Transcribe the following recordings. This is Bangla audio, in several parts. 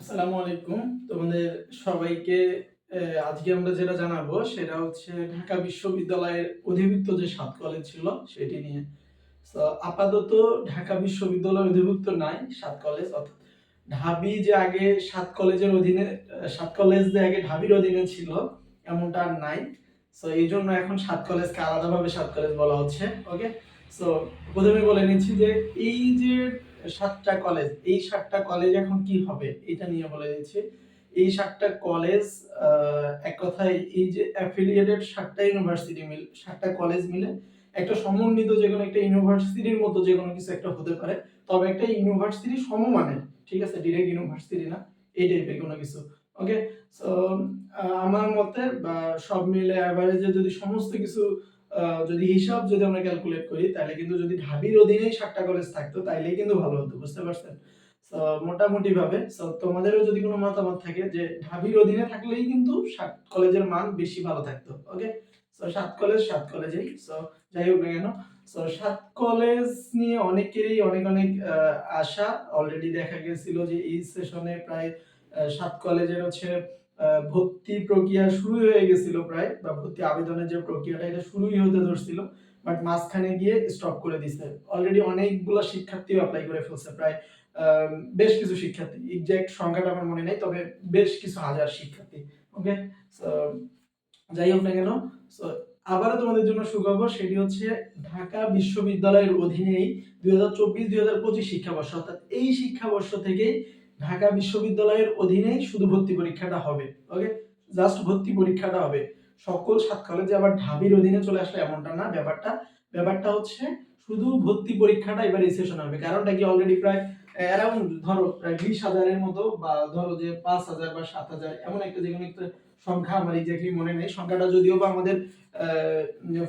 আসসালামু আলাইকুম। তোমাদের সবাইকে আজকে আমরা যেটা জানাব সেটা হচ্ছে ঢাকা বিশ্ববিদ্যালয়ের অধিভুক্ত যে সাত কলেজ ছিল সেটি নিয়ে। তো আপাতত ঢাকা বিশ্ববিদ্যালয়ের অধিভুক্ত নাই সাত কলেজ, অর্থাৎ ঢাবি যে আগে সাত কলেজের অধীনে সাত কলেজ যে আগে ঢাবির অধীনে ছিল, এমনটা আর নাই। সো এই জন্য এখন সাত কলেজকে আলাদাভাবে সাত কলেজ বলা হচ্ছে ওকে সো প্রথমে বলে নিচ্ছি যে এই যে সাতটা কলেজ এই সাতটা কলেজ এখন কি হবে? এটা নিয়ে বলে দিচ্ছি। এই সাতটা কলেজ এক কথায় এই যে অ্যাফিলিয়েটেড সাতটা ইউনিভার্সিটি মিল, সাতটা কলেজ মিলে একটা সমন্বিত যে কোনো একটা ইউনিভার্সিটির মতো যে কোনো কিছু একটা হতে পারে। তবে একটা ইউনিভার্সিটি সমমানের, ঠিক আছে? ডিরেক্ট ইউনিভার্সিটি না, এই টাইপের কোনো কিছু। ওকে সো আমার মতে বা সব মিলে অ্যাভারেজে যদি সমস্ত কিছু যদি হিসাব যদি আমরা ক্যালকুলেট করি, তাহলে কিন্তু যদি ঢাবির অধীনেই সাতটা কলেজ থাকতো, তাইলেই কিন্তু ভালো হতো, বুঝতে পারছেন? মোটামুটি ভাবে তোমাদেরও যদি কোনো মতামত থাকে যে ঢাবির অধীনে থাকলেই কিন্তু সাত কলেজের মান বেশি ভালো থাকতো ওকে সাত কলেজ সাত কলেজেই সো যাই হোক না কেন সো সাত কলেজ নিয়ে অনেকেরই অনেক অনেক আশা। অলরেডি দেখা গেছিল যে এই সেশনে প্রায় সাত কলেজের হচ্ছে ভর্তি প্রক্রিয়া শুরু হয়ে গেছিল প্রায়, বা ভর্তি আবেদনের যে প্রক্রিয়াটা, এটা শুরুই হতে ধরছিল বাট মাঝখানে গিয়ে স্টপ করে দিছে। অলরেডি অনেকগুলো শিক্ষার্থীও অ্যাপ্লাই করে ফেলছে, প্রায় বেশ কিছু শিক্ষার্থী। এক্সাক্ট সংখ্যাটা আমার মনে নেই, তবে বেশ কিছু হাজার শিক্ষার্থী ওকে যাই হোক না কেন সো আবারও তোমাদের জন্য সুখবর, সেটি হচ্ছে ঢাকা বিশ্ববিদ্যালয়ের অধীনেই দুই হাজার চব্বিশ দুই হাজার পঁচিশ শিক্ষাবর্ষ, অর্থাৎ এই শিক্ষাবর্ষ থেকেই ঢাকা বিশ্ববিদ্যালয়ের অধীনেই শুধু ভর্তি পরীক্ষাটা হবে ওকে জাস্ট ভর্তি পরীক্ষাটা হবে। সকল সাত কলেজে আবার ঢাবির অধীনে চলে আসলে এমনটা না, ব্যাপারটা ব্যাপারটা হচ্ছে শুধু ভর্তি পরীক্ষাটা এবার এই সেশন হবে। কারণটা কি অলরেডি প্রায় অ্যারাউন্ড ধরো প্রায় বিশ হাজারের মতো বা ধরো যে পাঁচ হাজার বা সাত হাজার এমন একটা যে কোনো একটা সংখ্যা আমার এক্স্যাক্টলি মনে নেই। সংখ্যাটা যদিও বা আমাদের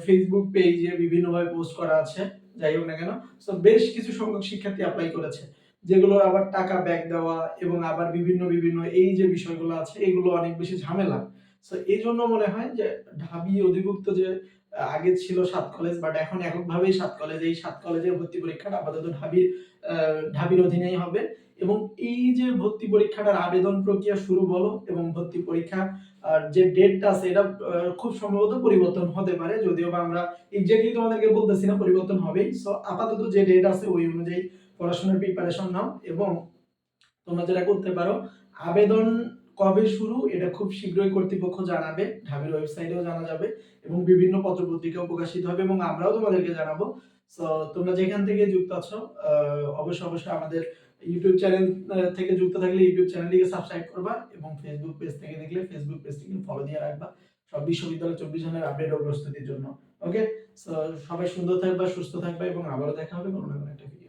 ফেসবুক পেজে বিভিন্নভাবে পোস্ট করা আছে, যাই হোক না কেন। সো বেশ কিছু সংখ্যক শিক্ষার্থী অ্যাপ্লাই করেছে। যেগুলোর আবার টাকা ব্যাক দেওয়া এবং আবার বিভিন্ন বিভিন্ন এই যে বিষয়গুলো আছে, এগুলো অনেক বেশি ঝামেলা। তো এই জন্য মনে হয় যে ঢাবি অধিভুক্ত যে আগে ছিল সাত কলেজ বাট এখন এককভাবেই সাত কলেজ এই সাত কলেজের ভর্তি পরীক্ষাটা আপাতত ঢাবির ঢাবির অধীনেই হবে। এবং এই যে ভর্তি পরীক্ষাটার আবেদন প্রক্রিয়া শুরু বলো এবং ভর্তি পরীক্ষা, আর যে ডেটটা আছে, এটা খুব সম্ভবত পরিবর্তন হতে পারে, যদিও বা আমরা এক্স্যাক্টলি তোমাদেরকে বলতেছি না পরিবর্তন হবেই। সো আপাতত যে ডেট আছে, ওই অনুযায়ী পড়াশোনার প্রিপারেশন নাও এবং তোমরা যেটা করতে পারো, আবেদন কবে শুরু এটা খুব শীঘ্রই কর্তৃপক্ষ জানাবে, ঢাবির ওয়েবসাইটেও জানা যাবে এবং বিভিন্ন পত্রপত্রিকাও প্রকাশিত হবে এবং আমরাও তোমাদেরকে জানাব। সো তোমরা যেখান থেকে যুক্ত আছো অবশ্যই অবশ্যই আমাদের ইউটিউব চ্যানেল থেকে যুক্ত থাকলে ইউটিউব চ্যানেলটিকে সাবস্ক্রাইব করবা এবং ফেসবুক পেজ থেকে দেখলে ফেসবুক পেজটিকে ফলো দিয়ে রাখবা। সব বিশ্ববিদ্যালয় চব্বিশ জনের আপডেট ও প্রস্তুতির জন্য। ওকে সবাই সুন্দর থাকবা, সুস্থ থাকবা এবং আবারও দেখা হবে কোনো না কোনো একটা ভিডিও